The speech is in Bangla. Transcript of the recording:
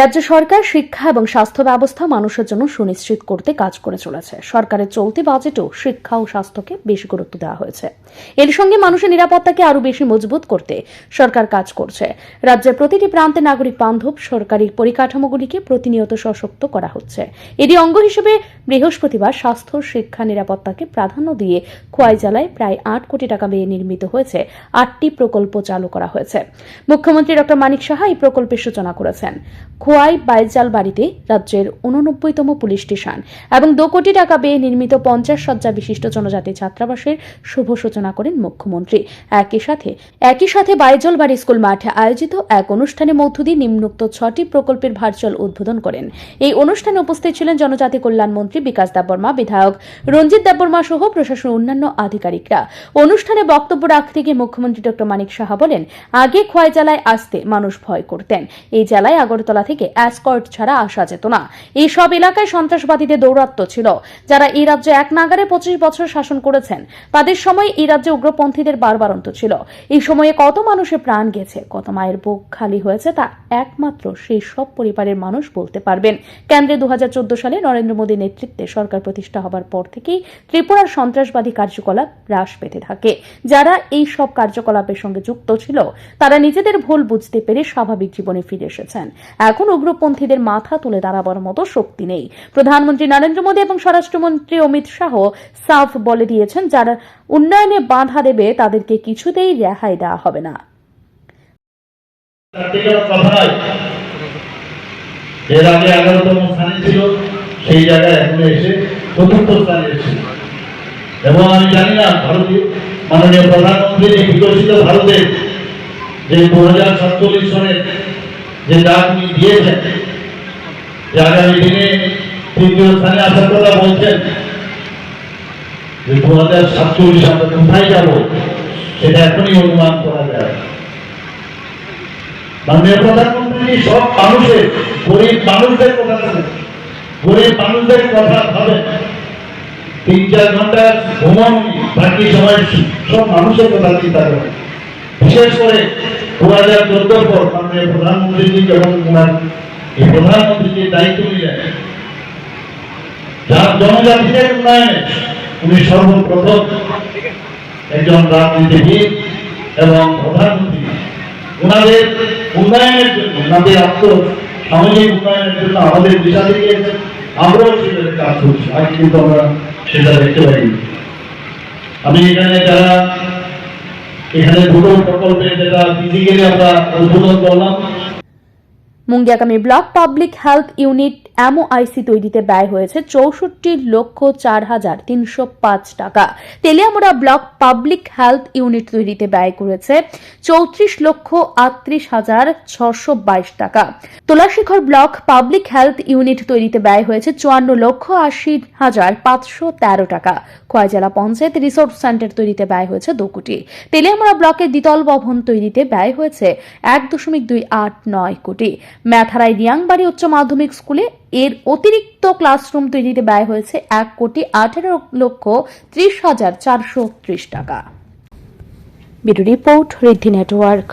রাজ্য সরকার শিক্ষা এবং স্বাস্থ্য ব্যবস্থা মানুষের জন্য সুনিশ্চিত করতে কাজ করে চলেছে। সরকারের চলতি বাজেটেও শিক্ষা ও স্বাস্থ্যকে বেশি গুরুত্ব দেওয়া হয়েছে। এর সঙ্গে মানুষের নিরাপত্তাকে আরও বেশি মজবুত করতে সরকার কাজ করছে। রাজ্যের প্রতিটি প্রান্তে নাগরিক বান্ধব, সরকারি পরিকাঠামোগুলিকে প্রতিনিয়ত সশক্ত করা হচ্ছে। এরই অঙ্গ হিসেবে বৃহস্পতিবার স্বাস্থ্য, শিক্ষা, নিরাপত্তাকে প্রাধান্য দিয়ে খোয়াই জেলায় প্রায় আট কোটি টাকা ব্যয়ে নির্মিত হয়েছে, আটটি প্রকল্প চালু করা হয়েছে। মুখ্যমন্ত্রী ডক্টর মানিক সাহা এই প্রকল্পের সূচনা করেছেন। খোয়াই বাইজাল বাড়িতে রাজ্যের উননব্বইতম পুলিশ স্টেশন এবং দু কোটি টাকা ব্যয়ে নির্মিত পঞ্চাশ শয্যা বিশিষ্ট জনজাতি ছাত্রাবাসের শুভ সূচনা করেন মুখ্যমন্ত্রী। একই সাথে একই সাথে বাইজল বাড়ি স্কুল মাঠে আয়োজিত এক অনুষ্ঠানে মধ্য দিয়ে নিম্নোক্ত ছটি প্রকল্পের ভার্চুয়াল উদ্বোধন করেন। এই অনুষ্ঠানে উপস্থিত ছিলেন জনজাতি কল্যাণ মন্ত্রী বিকাশ দেববর্মা, বিধায়ক রঞ্জিত দেববর্মা সহ প্রশাসন অন্যান্য আধিকারিকরা। অনুষ্ঠানে বক্তব্য রাখতে গিয়ে মুখ্যমন্ত্রী ডক্টর মানিক সাহা বলেন, আগে খোয়াই জেলায় আসতে মানুষ ভয় করতেন। এই জেলায় আগরতলা অ্যাসকর্ট ছাড়া আসা যেত না। এই সব এলাকায় সন্ত্রাসবাদীদের দৌরাত্ম ছিল। যারা এই রাজ্যে এক নাগারে পঁচিশ বছর শাসন করেছেন, তাদের সময় এই রাজ্যে উগ্রপন্থীদের বারবারন্ত ছিল। এই সময়ে কত মানুষের প্রাণ গেছে, কত মায়ের বুক খালি হয়েছে তা একমাত্র সেই সব পরিবারের মানুষ বলতে পারবেন। কেন্দ্রে দু হাজার চোদ্দ সালে নরেন্দ্র মোদীর নেতৃত্বে সরকার প্রতিষ্ঠা হবার পর থেকেই ত্রিপুরার সন্ত্রাসবাদী কার্যকলাপ হ্রাস পেতে থাকে। যারা এই সব কার্যকলাপের সঙ্গে যুক্ত ছিল, তারা নিজেদের ভুল বুঝতে পেরে স্বাভাবিক জীবনে ফিরে এসেছেন। এখন উগ্রপন্থীদের মাথা তুলে দাঁড়াবার মতো শক্তি নেই। প্রধানমন্ত্রী নরেন্দ্র মোদী এবং স্বরাষ্ট্রমন্ত্রী অমিত শাহ সাফ বলে দিয়েছেন, যারা উন্নয়নে বাধা দেবে তাদেরকে কিছুতেই রেহাই দেওয়া হবে না। এর আগে এগারোতম স্থানে ছিল, সেই জায়গায় এখন এসে চতুর্থ স্থানে এসেছে। এবং আমি জানি না, ভারতীয় মাননীয় প্রধানমন্ত্রী বিকশিত ভারতের যে দু হাজার সাতচল্লিশ সনের যে ডাক উনি দিয়েছেন, যে আগামী দিনে তৃতীয় স্থানে আসার কথা বলছেন, যে দু হাজার সাতচল্লিশ আমরা কোথায় যাব, সেটা এখনই অনুমান করা যায়। মাননীয় প্রধানমন্ত্রী সব মানুষের গরিব মানুষদের কথা শুনে গরিব মানুষদের কথা ভাবে তিন চার ঘণ্টা ঘুমানো বাকি সময় সব মানুষের কথা চিন্তা করে বিশেষ করে দু হাজার চোদ্দোর পর মাননীয় প্রধানমন্ত্রীজি যখন ওনার এই প্রধানমন্ত্রীজির দায়িত্ব নিলেন যার জনজাতিদের উন্নয়নে উনি সর্বপ্রথম একজন রাজনীতিবিদ এবং প্রধানমন্ত্রী। ওনাদের উন্নয়নের জন্য ওনাদের আত্ম সামাজিক উন্নয়নের জন্য আমাদের দিশা দিয়েছেন আমরাও সেভাবে কাজ করছি। আজ কিন্তু আমরা সেটা দেখতে পাই আমি এখানে যারা এখানে দুটো প্রকল্পে যেটা ফিজিক্যালি আমরা উদ্বোধন করলাম Mungiakami block public health unit MOIC তৈরিতে ব্যয় হয়েছে চৌষট্টি লক্ষ চার হাজার তিনশো পাঁচ টাকা। Teliamura block public health unit তৈরিতে ব্যয় করেছে চৌত্রিশ লক্ষ আটত্রিশ হাজার ছশো বাইশ টাকা। Tulashikhar block public health unit তৈরিতে ব্যয় হয়েছে চুয়ান্ন লক্ষ আশি হাজার পাঁচশো তেরো টাকা। খোয়াই জেলা পঞ্চায়েত রিসোর্স সেন্টার তৈরিতে ব্যয় হয়েছে দু কোটি। তেলিয়ামুড়া ব্লকের দ্বিতল ভবন তৈরিতে ব্যয় হয়েছে এক দশমিক দুই আট নয় কোটি। ম্যাথারাই রিয়াংবাড়ি উচ্চ মাধ্যমিক স্কুলে এর অতিরিক্ত ক্লাসরুম তৈরিতে ব্যয় হয়েছে এক কোটি আঠেরো লক্ষ ত্রিশ হাজার চারশো ত্রিশ টাকা। Report Riddhi network.